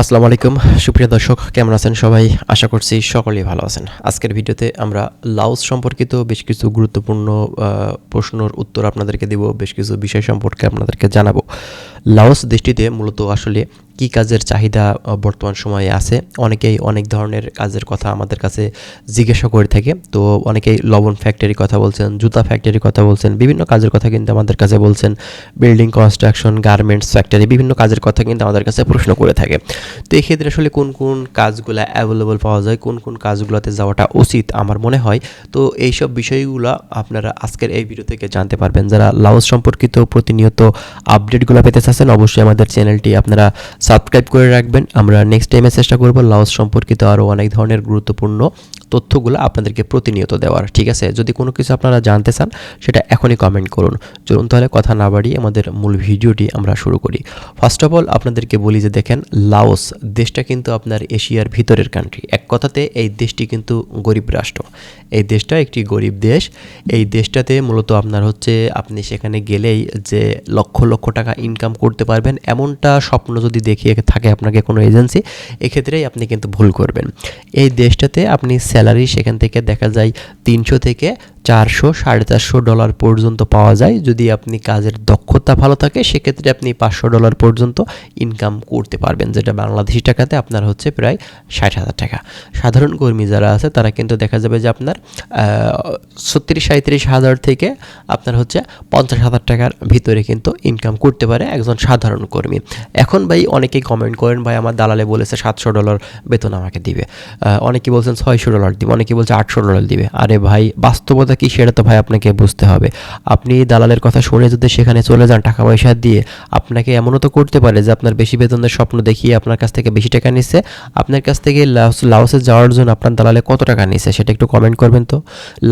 আসসালামু আলাইকুম। সুপ্রিয় দর্শক, কেমন আছেন সবাই? আশা করছি সকলেই ভালো আছেন। আজকের ভিডিওতে আমরা লাউস সম্পর্কিত বেশ কিছু গুরুত্বপূর্ণ প্রশ্নর উত্তর আপনাদেরকে দেব, বেশ কিছু বিষয় সম্পর্কে আপনাদেরকে জানাব। লাউস দৃষ্টিতে মূলত আসলে কি কাজের চাহিদা বর্তমান সময়ে আছে? অনেকেই অনেক ধরনের কাজের কথা আমাদের কাছে জিজ্ঞাসা করে থাকে। তো অনেকেই লবণ ফ্যাক্টরির কথা বলছেন, জুতা ফ্যাক্টরির কথা বলছেন, বিভিন্ন কাজের কথা কিন্তু আমাদের কাছে বলছেন। বিল্ডিং কনস্ট্রাকশন গার্মেন্টস ফ্যাক্টরি বিভিন্ন কাজের কথা কিন্তু আমাদের কাছে প্রশ্ন করে থাকে। তো এই ক্ষেত্রে আসলে কোন কোন কাজগুলো অ্যাভেলেবল পাওয়া যায়, কোন কোন কাজগুলোতে যাওয়াটা উচিত আমার মনে হয়? তো এইসব বিষয়গুলো আপনারা আজকের এই ভিডিও থেকে জানতে পারবেন। যারা লাওস সম্পর্কিত প্রতিনিয়ত আপডেটগুলো পেতে চাচ্ছেন, অবশ্যই আমাদের চ্যানেলটি আপনারা সাবস্ক্রাইব করে রাখবেন। আমরা নেক্সট টাইমে চেষ্টা করব লাওস সম্পর্কিত আরও অনেক ধরনের গুরুত্বপূর্ণ তথ্যগুলো আপনাদেরকে প্রতিনিয়ত দেওয়ার, ঠিক আছে? যদি কোনো কিছু আপনারা জানতে চান, সেটা এখনই কমেন্ট করুন। চলুন তাহলে কথা না বাড়িয়ে আমাদের মূল ভিডিওটি আমরা শুরু করি। ফার্স্ট অফ অল আপনাদেরকে বলি যে দেখেন, লাওস, দেশটা কিন্তু আপনার এশিয়ার ভিতরের কান্ট্রি এক কথাতে, এই দেশটি কিন্তু গরিব রাষ্ট্র। এই দেশটা একটি গরিব দেশ। এই দেশটাতে মূলত আপনার হচ্ছে, আপনি সেখানে গেলেই যে লক্ষ লক্ষ টাকা ইনকাম করতে পারবেন, এমনটা স্বপ্ন যদি দেখিয়ে থাকে আপনাকে কোনো এজেন্সি এক্ষেত্রেই আপনি কিন্তু ভুল করবেন। এই দেশটাতে আপনি স্যালারি সেখান থেকে দেখা যায় তিনশো থেকে চারশো, সাড়ে চারশো ডলার পর্যন্ত পাওয়া যায়। যদি আপনি কাজের দক্ষতা ভালো থাকে, সেক্ষেত্রে আপনি পাঁচশো ডলার পর্যন্ত ইনকাম করতে পারবেন, যেটা বাংলাদেশি টাকাতে আপনার হচ্ছে প্রায় ষাট হাজার টাকা। সাধারণ কর্মী যারা আছে, তারা কিন্তু দেখা যাবে যে আপনার ছত্রিশ সাঁত্রিশ হাজার থেকে আপনার হচ্ছে পঞ্চাশ হাজার টাকার ভিতরে কিন্তু ইনকাম করতে পারে একজন সাধারণ কর্মী। এখন ভাই অনেকেই কমেন্ট করেন, ভাই, আমার দালালে বলেছে সাতশো ডলার বেতন আমাকে দিবে। অনেকে বলছেন ছয়শো ডলার দিবে অনেকে বলছে আটশো ডলার দিবে। আরে ভাই, বাস্তবতা কি সেটা তো ভাই আপনাকে বুঝতে হবে। আপনি দালালের কথা শুনে যদি সেখানে চলে যান টাকা পয়সা দিয়ে, আপনাকে এমনও তো করতে পারে যে আপনার বেশি বেতনের স্বপ্ন দেখিয়ে আপনার কাছ থেকে বেশি টাকা নিচ্ছে আপনার কাছ থেকে লাওস লাওসে যাওয়ার জন্য আপনার দালালে কত টাকা নিচ্ছে সেটা একটু কমেন্ট করবেন তো?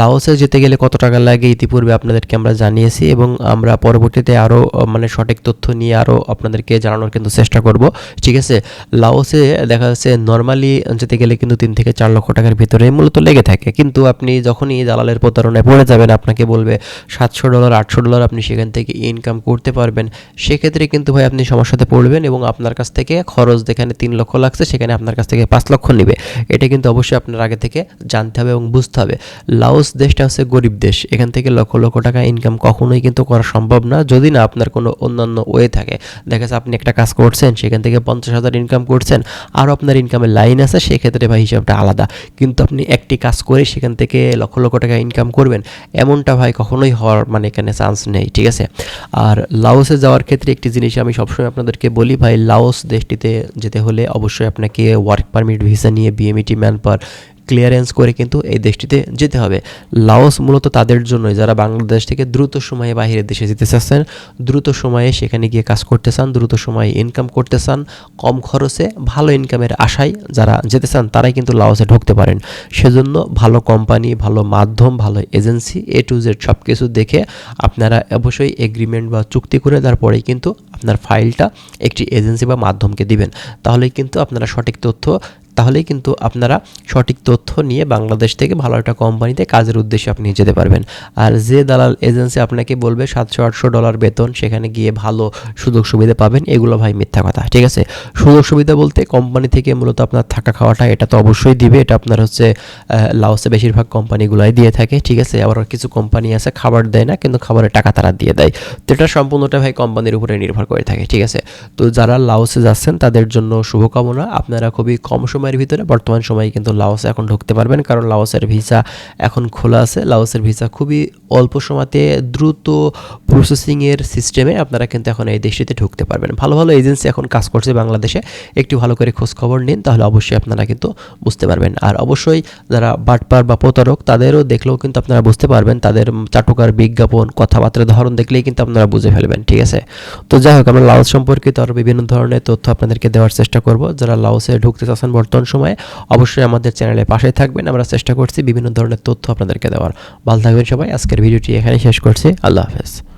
লাওসে যেতে গেলে কত টাকা লাগে ইতিপূর্বে আপনাদেরকে আমরা জানিয়েছি এবং আমরা পরবর্তীতে আরও মানে সঠিক তথ্য নিয়ে আরও আপনাদেরকে জানানোর কিন্তু চেষ্টা করব। ঠিক আছে? লাওসে দেখা যাচ্ছে নর্মালি যেতে গেলে কিন্তু তিন থেকে চার লক্ষ টাকার ভিতরে মূলত লেগে থাকে। কিন্তু আপনি যখনই দালালের প্রতারণায় পড়ে যাবেন, আপনাকে বলবে সাতশো ডলার আটশো ডলার আপনি সেখান থেকে ইনকাম করতে পারবেন। সেক্ষেত্রে কিন্তু ভাই আপনি সমস্যাতে পড়বেন এবং আপনার কাছ থেকে খরচ যেখানে তিন লক্ষ লাগছে, সেখানে আপনার কাছ থেকে পাঁচ লক্ষ নেবে। এটা কিন্তু অবশ্যই আপনার আগে থেকে জানতে হবে এবং বুঝতে হবে। লাওস দেশটা হচ্ছে গরিব দেশ, এখান থেকে লক্ষ লক্ষ টাকা ইনকাম কখনোই কিন্তু করা সম্ভব না, যদি না আপনার কোনো অন্যান্য ওয়ে থাকে। দেখা যাচ্ছে আপনি একটা কাজ করছেন, সেখান থেকে পঞ্চাশ হাজার ইনকাম করছেন আরও আপনার ইনকামের লাইন আছে, সেক্ষেত্রে ভাই হিসাবটা আলাদা। কিন্তু আপনি একটি কাজ করে সেখান থেকে লক্ষ লক্ষ টাকা ইনকাম করবেন, এমনটা ভাই কখনোই হওয়ার মানে এখানে চান্স নেই, ঠিক আছে? আর লাওসে যাওয়ার ক্ষেত্রে একটি জিনিস আমি সবসময় আপনাদেরকে বলি ভাই, লাওস দেশটিতে যেতে হলে অবশ্যই আপনাকে ওয়ার্ক পারমিট ভিসা নিয়ে বিএমইটি ম্যান পার ক্লিয়ারেন্স করে কিন্তু এই দেশটিতে যেতে হবে। লাওস মূলত তাদের জন্যই, যারা বাংলাদেশ থেকে দ্রুত সময়ে বাইরের দেশে যেতে চাচ্ছেন, দ্রুত সময়ে সেখানে গিয়ে কাজ করতে চান, দ্রুত সময়ে ইনকাম করতে চান, কম খরচে ভালো ইনকামের আশায় যারা যেতে চান, তারাই কিন্তু লাওসে ঢুকতে পারেন। সেজন্য ভালো কোম্পানি ভালো মাধ্যম, ভালো এজেন্সি এ টু জেড সব কিছু দেখে আপনারা অবশ্যই এগ্রিমেন্ট বা চুক্তি করে তারপরেই কিন্তু আপনার ফাইলটা একটি এজেন্সি বা মাধ্যমকে দিবেন। তাহলেই কিন্তু আপনারা সঠিক তথ্য তাহলেই কিন্তু আপনারা সঠিক তথ্য নিয়ে বাংলাদেশ থেকে ভালো একটা কোম্পানিতে কাজের উদ্দেশ্যে আপনি যেতে পারবেন। আর যে দালাল এজেন্সি আপনাকে বলবে সাতশো আটশো ডলার বেতন, সেখানে গিয়ে ভালো সুযোগ সুবিধা পাবেন, এগুলো ভাই মিথ্যা কথা, ঠিক আছে? সুযোগ সুবিধা বলতে কোম্পানি থেকে মূলত আপনার থাকা খাওয়াটা, এটা তো অবশ্যই দিবে, এটা আপনার হচ্ছে লাওসে বেশিরভাগ কোম্পানিগুলাই দিয়ে থাকে, ঠিক আছে? আবার কিছু কোম্পানি আছে খাবার দেয় না, কিন্তু খাবারের টাকা তারা দিয়ে দেয়। তো এটা সম্পূর্ণটা ভাই কোম্পানির উপরে নির্ভর করে থাকে, ঠিক আছে? তো যারা লাওসে যাচ্ছেন, তাদের জন্য শুভকামনা, আপনারা খুবই কম সময়ের ভিতরে, বর্তমান সময়ে কিন্তু লাওসে এখন ঢুকতে পারবেন। কারণ লাওসের ভিসা এখন খোলা আছে। লাওসের ভিসা খুবই অল্প সময়তে দ্রুত প্রসেসিংয়ের সিস্টেমে আপনারা কিন্তু এখন এই দেশটিতে ঢুকতে পারবেন। ভালো ভালো এজেন্সি এখন কাজ করছে বাংলাদেশে। একটু ভালো করে খোঁজ খবর নিন, তাহলে অবশ্যই আপনারা কিন্তু বুঝতে পারবেন। আর অবশ্যই যারা বাটপার বা প্রতারক, তাদেরও দেখলেও কিন্তু আপনারা বুঝতে পারবেন, তাদের চাটুকার বিজ্ঞাপন কথাবার্তার ধরন দেখলেই কিন্তু আপনারা বুঝে ফেলবেন, ঠিক আছে? তো যাই হোক, আমরা লাওস সম্পর্কিত আরও বিভিন্ন ধরনের তথ্য আপনাদেরকে দেওয়ার চেষ্টা করব। যারা লাওসে ঢুকতে চাচ্ছেন বর্তমান সময়ে অবশ্যই আমাদের চ্যানেলে পাশে থাকবেন। আমরা চেষ্টা করছি বিভিন্ন ধরনের তথ্য আপনাদেরকে দেওয়ার। ভালো থাকবেন সবাই। আজকের ভিডিওটি এখানে শেষ করছি। আল্লাহ হাফেজ।